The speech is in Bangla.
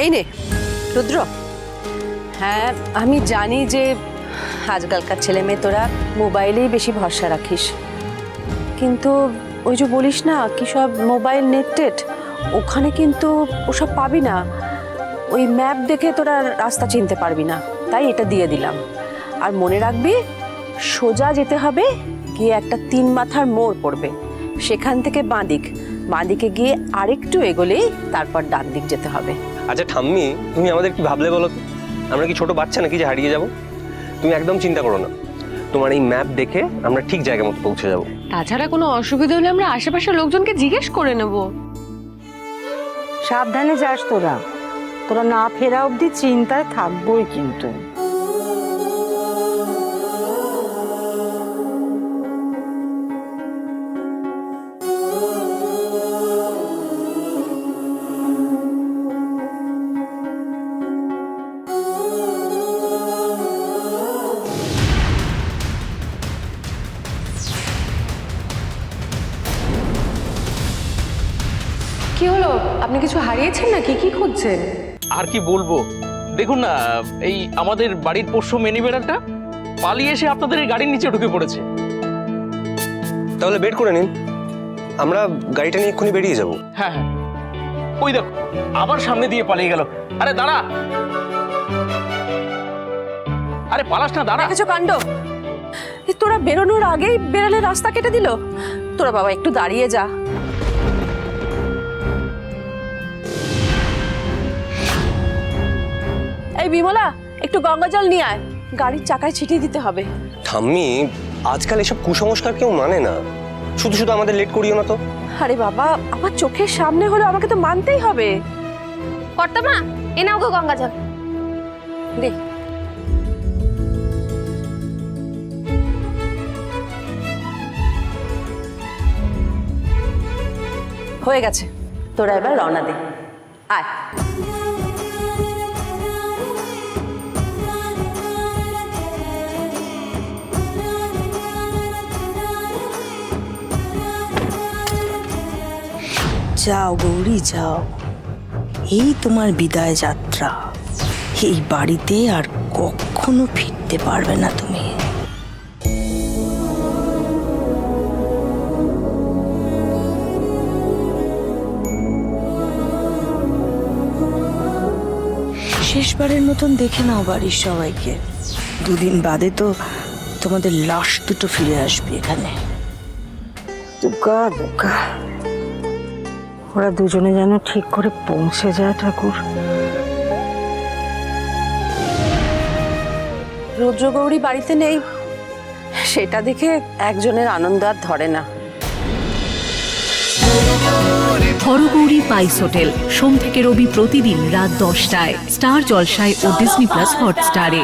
এই নে, রুদ্র। হ্যাঁ আমি জানি যে আজকালকার ছেলে মেয়ে তোরা মোবাইলেই বেশি ভরসা রাখিস। কিন্তু ওই যে বলিস না, কি সব মোবাইল নেট টেট ওখানে কিন্তু ওসব পাবি না। ওই ম্যাপ দেখে তোরা রাস্তা চিনতে পারবি না, তাই এটা দিয়ে দিলাম। আর মনে রাখবি, সোজা যেতে হবে, গিয়ে একটা তিন মাথার মোড় পড়বে। সেখান থেকে বাঁদিক বাঁদিকে গিয়ে আরেকটু এগোলেই তারপর ডান দিক যেতে হবে। আচ্ছা ঠাম্মি তুমি আমাদের কি ভাবলে বলো তো? আমরা কি ছোট বাচ্চা নাকি যে হারিয়ে যাব? তুমি একদম চিন্তা করো না। তোমার এই ম্যাপ দেখে আমরা ঠিক জায়গা মতো পৌঁছে যাব। তাছাড়া কোনো অসুবিধা হলে আমরা আশেপাশের লোকজনকে জিজ্ঞেস করে নেব। সাবধানে যাস তোরা। তোরা না ফেরা অবধি চিন্তায় থাকবোই কিন্তু। কি হলো? আপনি কিছু হারিয়েছেন নাকি? কি খুঁজছেন? আর কি বলব? দেখুন না এই আমাদের বাড়ির পোষ্য মিনি বেড়ালটা পালিয়ে এসে আপনাদের এই গাড়ির নিচে ঢুকে পড়েছে। তাহলে বের করে নিন। আমরা গাড়িটা নিয়ে এক্ষুনি বেরিয়ে যাব। হ্যাঁ হ্যাঁ। ওই দেখো আবার সামনে দিয়ে পালিয়ে গেল। আরে দাঁড়া। আরে পালাস না দাঁড়া। দেখেছ কাণ্ড? তোরা বেরোনোর আগেই বেরালে রাস্তা কেটে দিল। তোরা বাবা একটু দাঁড়িয়ে যা। এই বিমলা একটু গঙ্গা জল নিয়ে আয়। গাড়ির চাকায় ছিটিয়ে দিতে হবে। ঠাম্মি আজকাল এসব কুসংস্কার কেউ মানে না। শুধু শুধু আমাদের লেট করিও না তো। আরে বাবা আমার চোখের সামনে হলে আমাকে তো মানতেই হবে। কর্তামা এ নাও গো গঙ্গা জল। দে। হয়ে গেছে। তোরা এবার রওনা দে। আয়। যাও, গৌরী, যাও। এই তোমার বিদায় যাত্রা। এই বাড়িতে আর কখনো ফিরতে পারবে না তুমি। শেষবারের মতন দেখে নাও বাড়ির সবাইকে। দুদিন বাদে তো তোমাদের লাশ দুটো ফিরে আসবে এখানে। দুর্গা দুর্গা ওরা দুজনে যেন ঠিক করে পৌঁছে যায় ঠাকুর। রুদ্রগৌরী বাড়িতে নেই সেটা দেখে একজনের আনন্দ আর ধরে না। হরগৌরী পাইস হোটেল সোম থেকে রবি প্রতিদিন রাত দশটায় স্টার জলসায় ও ডিসনি প্লাস হটস্টারে।